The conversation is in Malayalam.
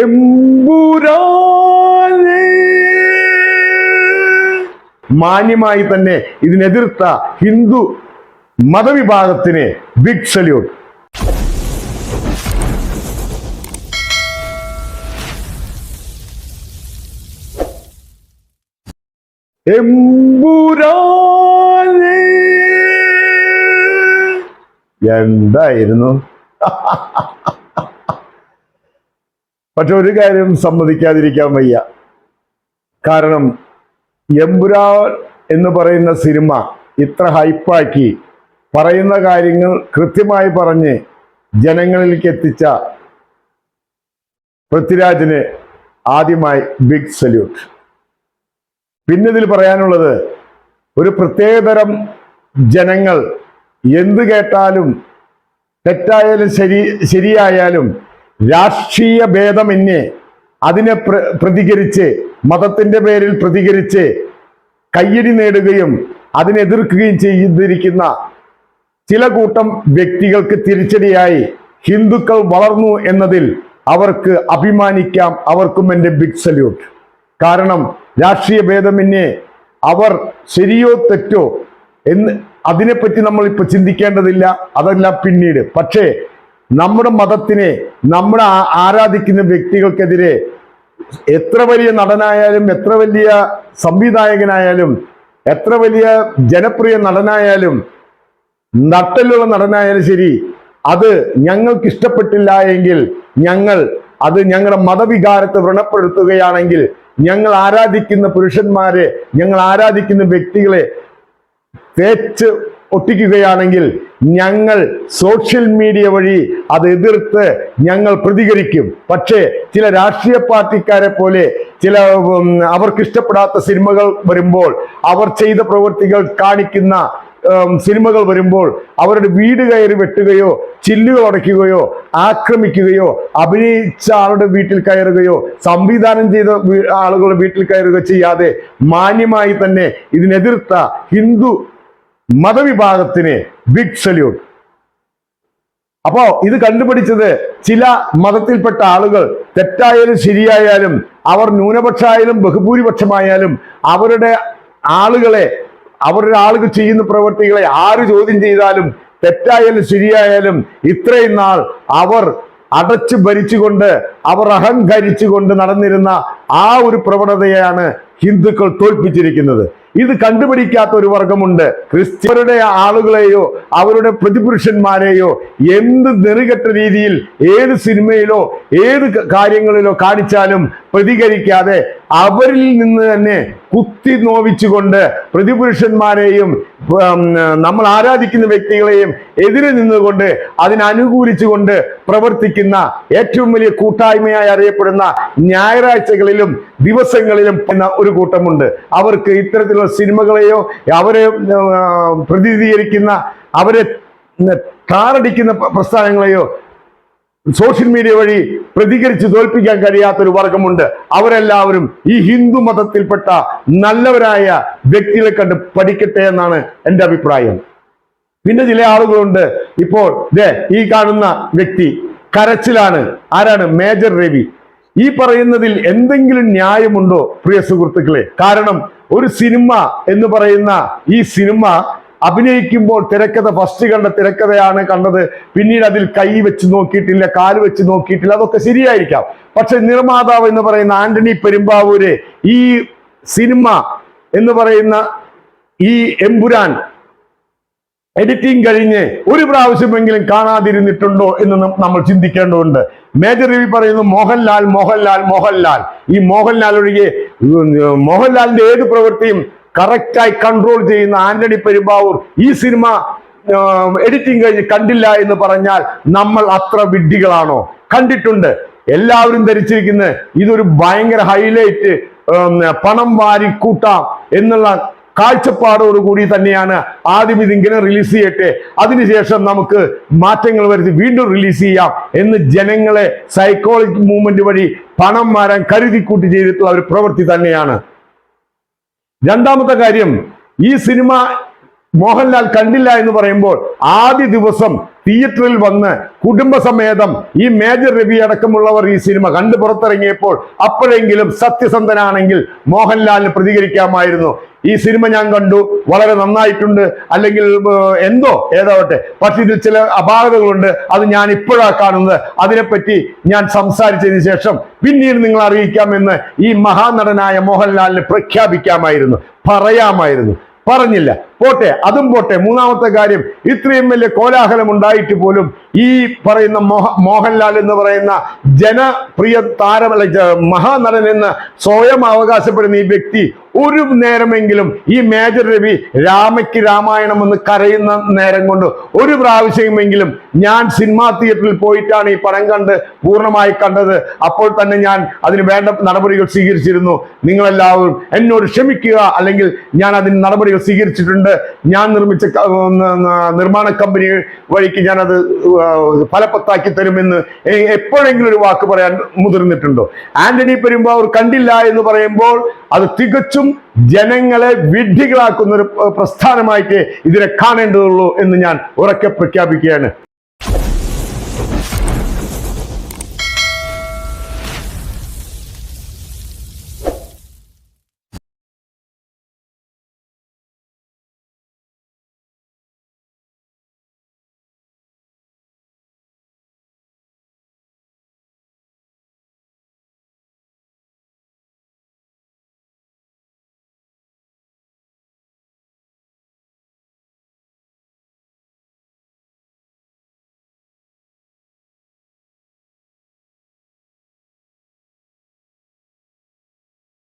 എമ്പുരാനേ. മാന്യമായി തന്നെ ഇതിനെതിർത്ത ഹിന്ദു മതവിഭാഗത്തിന് ബിഗ് സല്യൂട്ട് എമ്പുരാനേ. എന്തായിരുന്നു? പക്ഷെ ഒരു കാര്യം സമ്മതിക്കാതിരിക്കാൻ വയ്യ. കാരണം എമ്പുരാൻ എന്ന് പറയുന്ന സിനിമ ഇത്ര ഹൈപ്പാക്കി പറയുന്ന കാര്യങ്ങൾ കൃത്യമായി പറഞ്ഞ് ജനങ്ങളിലേക്ക് എത്തിച്ച പൃഥ്വിരാജിന് ആദ്യമായി ബിഗ് സല്യൂട്ട് പിന്നെ ഇതിൽ പറയാനുള്ളത് ഒരു പ്രത്യേകതരം ജനങ്ങൾ എന്ത് കേട്ടാലും തെറ്റായാലും ശരി ശരിയായാലും രാഷ്ട്രീയ ഭേദമന്യേ അതിനെ പ്ര പ്രതികരിച്ച് മതത്തിന്റെ പേരിൽ പ്രതികരിച്ച് കയ്യടി നേടുകയും അതിനെതിർക്കുകയും ചെയ്തിരിക്കുന്ന ചില കൂട്ടം വ്യക്തികൾക്ക് തിരിച്ചടിയായി ഹിന്ദുക്കൾ വളർന്നു എന്നതിൽ അവർക്ക് അഭിമാനിക്കാം. അവർക്കും എന്റെ ബിഗ് സല്യൂട്ട് കാരണം രാഷ്ട്രീയ ഭേദമന്യേ അവർ ശരിയോ തെറ്റോ എന്ന് അതിനെപ്പറ്റി നമ്മൾ ഇപ്പൊ ചിന്തിക്കേണ്ടതില്ല. അതെല്ലാം പിന്നീട്. പക്ഷേ നമ്മുടെ മതത്തിനെ നമ്മുടെ ആരാധിക്കുന്ന വ്യക്തികൾക്കെതിരെ എത്ര വലിയ നടനായാലും എത്ര വലിയ സംവിധായകനായാലും എത്ര വലിയ ജനപ്രിയ നടനായാലും നട്ടലുള്ള നടനായാലും ശരി അത് ഞങ്ങൾക്ക് ഇഷ്ടപ്പെട്ടില്ല എങ്കിൽ ഞങ്ങൾ അത് ഞങ്ങളുടെ മതവികാരത്തെ വ്രണപ്പെടുത്തുകയാണെങ്കിൽ ഞങ്ങൾ ആരാധിക്കുന്ന പുരുഷന്മാരെ ഞങ്ങൾ ആരാധിക്കുന്ന വ്യക്തികളെ തേച്ച് ഒട്ടിക്കുകയാണെങ്കിൽ ഞങ്ങൾ സോഷ്യൽ മീഡിയ വഴി അത് എതിർത്ത് ഞങ്ങൾ പ്രതികരിക്കും. പക്ഷേ ചില രാഷ്ട്രീയ പാർട്ടിക്കാരെ പോലെ ചില അവർക്ക് ഇഷ്ടപ്പെടാത്ത സിനിമകൾ വരുമ്പോൾ അവർ ചെയ്ത പ്രവൃത്തികൾ കാണിക്കുന്ന സിനിമകൾ വരുമ്പോൾ അവരുടെ വീട് കയറി വെട്ടുകയോ ചില്ലുകൾ ഉടയ്ക്കുകയോ ആക്രമിക്കുകയോ അഭിനയിച്ച ആളുടെ വീട്ടിൽ കയറുകയോ സംവിധാനം ചെയ്ത ആളുകളുടെ വീട്ടിൽ കയറുകയോ ചെയ്യാതെ മാന്യമായി തന്നെ ഇതിനെതിർത്ത ഹിന്ദു മതവിഭാഗത്തിന് ബിഗ് സല്യൂട്ട് അപ്പോ ഇത് കണ്ടുപിടിച്ചത് ചില മതത്തിൽപ്പെട്ട ആളുകൾ തെറ്റായാലും ശരിയായാലും അവർ ന്യൂനപക്ഷമായാലും ബഹുഭൂരിപക്ഷമായാലും അവരുടെ ആളുകളെ അവരുടെ ആളുകൾ ചെയ്യുന്ന പ്രവൃത്തികളെ ആര് ചോദ്യം ചെയ്താലും തെറ്റായാലും ശരിയായാലും ഇത്രയും നാൾ അവർ അടച്ചു ഭരിച്ചുകൊണ്ട് അവർ അഹങ്കരിച്ചുകൊണ്ട് നടന്നിരുന്ന ആ ഒരു പ്രവണതയാണ് ഹിന്ദുക്കൾ തോൽപ്പിച്ചിരിക്കുന്നത്. ഇത് കണ്ടുപിടിക്കാത്ത ഒരു വർഗമുണ്ട്. ക്രിസ്ത്യരുടെ ആളുകളെയോ അവരുടെ പ്രതിപുരുഷന്മാരെയോ എന്ത് നെറുകെട്ട രീതിയിൽ ഏത് സിനിമയിലോ ഏത് കാര്യങ്ങളിലോ കാണിച്ചാലും പ്രതികരിക്കാതെ അവരിൽ നിന്ന് തന്നെ കുത്തി നോവിച്ചുകൊണ്ട് പ്രതിപുരുഷന്മാരെയും നമ്മൾ ആരാധിക്കുന്ന വ്യക്തികളെയും എതിരെ നിന്നുകൊണ്ട് അതിനനുകൂലിച്ചുകൊണ്ട് പ്രവർത്തിക്കുന്ന ഏറ്റവും വലിയ കൂട്ടായ്മയായി അറിയപ്പെടുന്ന ഞായറാഴ്ചകളിലും ദിവസങ്ങളിലും എന്ന ഒരു കൂട്ടമുണ്ട്. അവർക്ക് ഇത്തരത്തിലുള്ള സിനിമകളെയോ അവരെ പ്രതിനിധീകരിക്കുന്ന അവരെ ടാറടിക്കുന്ന പ്ര- പ്രസ്ഥാനങ്ങളെയോ സോഷ്യൽ മീഡിയ വഴി പ്രതികരിച്ച് തോൽപ്പിക്കാൻ കഴിയാത്തൊരു വർഗമുണ്ട്. അവരെല്ലാവരും ഈ ഹിന്ദു മതത്തിൽപ്പെട്ട നല്ലവരായ വ്യക്തികളെ കണ്ട് പഠിക്കട്ടെ എന്നാണ് എന്റെ അഭിപ്രായം. പിന്നെ ചില ആളുകളുണ്ട്. ഇപ്പോൾ ദേ ഈ കാണുന്ന വ്യക്തി കരച്ചിലാണ്. ആരാണ്? മേജർ രവി. ഈ പറയുന്നതിൽ എന്തെങ്കിലും ന്യായമുണ്ടോ പ്രിയ സുഹൃത്തുക്കളെ? കാരണം ഒരു സിനിമ എന്ന് പറയുന്ന ഈ സിനിമ അഭിനയിക്കുമ്പോൾ തിരക്കഥ ഫസ്റ്റ് കണ്ട തിരക്കഥയാണ് കണ്ടത്. പിന്നീട് അതിൽ കൈ വെച്ച് നോക്കിയിട്ടില്ല കാൽ വെച്ച് നോക്കിയിട്ടില്ല അതൊക്കെ ശരിയായിരിക്കാം. പക്ഷെ നിർമ്മാതാവ് എന്ന് പറയുന്ന ആന്റണി പെരുമ്പാവൂര് ഈ സിനിമ എന്ന് പറയുന്ന ഈ എമ്പുരാൻ എഡിറ്റിംഗ് കഴിഞ്ഞ് ഒരു പ്രാവശ്യമെങ്കിലും കാണാതിരുന്നിട്ടുണ്ടോ എന്ന് നമ്മൾ ചിന്തിക്കേണ്ടതുണ്ട്. മേജർ രവി പറയുന്നു മോഹൻലാൽ മോഹൻലാൽ മോഹൻലാൽ. ഈ മോഹൻലാൽ ഒഴികെ മോഹൻലാലിന്റെ ഏത് പ്രവൃത്തിയും കറക്റ്റായി കൺട്രോൾ ചെയ്യുന്ന ആന്റണി പെരുമ്പാവൂർ ഈ സിനിമ എഡിറ്റിംഗ് കഴിഞ്ഞ് കണ്ടില്ല എന്ന് പറഞ്ഞാൽ നമ്മൾ അത്ര വിഡ്ഢികളാണോ? കണ്ടിട്ടുണ്ട്. എല്ലാവരും ധരിച്ചിരിക്കുന്നത് ഇതൊരു ഭയങ്കര ഹൈലൈറ്റ് പണം വാരി കൂട്ടാം എന്നുള്ള കാഴ്ചപ്പാടോടുകൂടി തന്നെയാണ് ആദ്യം ഇതിങ്ങനെ റിലീസ് ചെയ്യട്ടെ. അതിനുശേഷം നമുക്ക് മാറ്റങ്ങൾ വരുത്തി വീണ്ടും റിലീസ് ചെയ്യാം എന്ന് ജനങ്ങളെ സൈക്കോളജി മൂവ്മെന്റ് വഴി പണം മാറാൻ കരുതിക്കൂട്ടി ചെയ്തിട്ടുള്ള ഒരു പ്രവൃത്തി തന്നെയാണ്. രണ്ടാമത്തെ കാര്യം ഈ സിനിമ മോഹൻലാൽ കണ്ടില്ല എന്ന് പറയുമ്പോൾ ആദ്യ ദിവസം തിയേറ്ററിൽ വന്ന് കുടുംബസമേതം ഈ മേജർ രവി അടക്കമുള്ളവർ ഈ സിനിമ കണ്ടു പുറത്തിറങ്ങിയപ്പോൾ അപ്പോഴെങ്കിലും സത്യസന്ധനാണെങ്കിൽ മോഹൻലാലിന് പ്രതികരിക്കാമായിരുന്നു. ഈ സിനിമ ഞാൻ കണ്ടു. വളരെ നന്നായിട്ടുണ്ട്. അല്ലെങ്കിൽ എന്തോ ഏതാവട്ടെ. പക്ഷെ ഇതിൽ ചില അപാകതകളുണ്ട്. അത് ഞാൻ ഇപ്പോഴാണ് കാണുന്നത്. അതിനെപ്പറ്റി ഞാൻ സംസാരിച്ചതിന് ശേഷം പിന്നീട് നിങ്ങൾ അറിയിക്കാമെന്ന് ഈ മഹാനടനായ മോഹൻലാലിന് പ്രഖ്യാപിക്കാമായിരുന്നു. പറയാമായിരുന്നു. പറഞ്ഞില്ല. പോട്ടെ അതും പോട്ടെ. മൂന്നാമത്തെ കാര്യം ഇത്രയും വലിയ കോലാഹലം ഉണ്ടായിട്ട് പോലും ഈ പറയുന്ന മോഹ മോഹൻലാൽ എന്ന് പറയുന്ന ജനപ്രിയ ജ- മഹാനടൻ എന്ന് സ്വയം അവകാശപ്പെടുന്ന ഈ വ്യക്തി ഒരു നേരമെങ്കിലും ഈ മേജർ രവി രാമയ്ക്ക് രാമായണം എന്ന് കരയുന്ന നേരം കൊണ്ട് ഒരു പ്രാവശ്യമെങ്കിലും ഞാൻ സിനിമാ തിയേറ്ററിൽ പോയിട്ടാണ് ഈ പടം കണ്ട് പൂർണമായി കണ്ടത്. അപ്പോൾ തന്നെ ഞാൻ അതിന് വേണ്ട നടപടികൾ സ്വീകരിച്ചിരുന്നു. നിങ്ങളെല്ലാവരും എന്നോട് ക്ഷമിക്കുക. അല്ലെങ്കിൽ ഞാൻ അതിന് നടപടികൾ സ്വീകരിച്ചിട്ടുണ്ട്. ഞാൻ നിർമ്മിച്ച നിർമ്മാണ കമ്പനി വഴിക്ക് ഞാനത് ഫലപ്രദമാക്കി തരുമെന്ന് എപ്പോഴെങ്കിലും ഒരു വാക്ക് പറയാൻ മുതിർന്നിട്ടുണ്ടോ? ആന്റണി പെരുമ്പാവൂർ കണ്ടില്ല എന്ന് പറയുമ്പോൾ അത് തികച്ചും ജനങ്ങളെ വിഡ്ഢികളാക്കുന്ന ഒരു പ്രസ്ഥാനമായിട്ട് ഇതിനെ കാണേണ്ടതുള്ളൂ എന്ന് ഞാൻ ഉറക്കെ പ്രഖ്യാപിക്കുകയാണ്.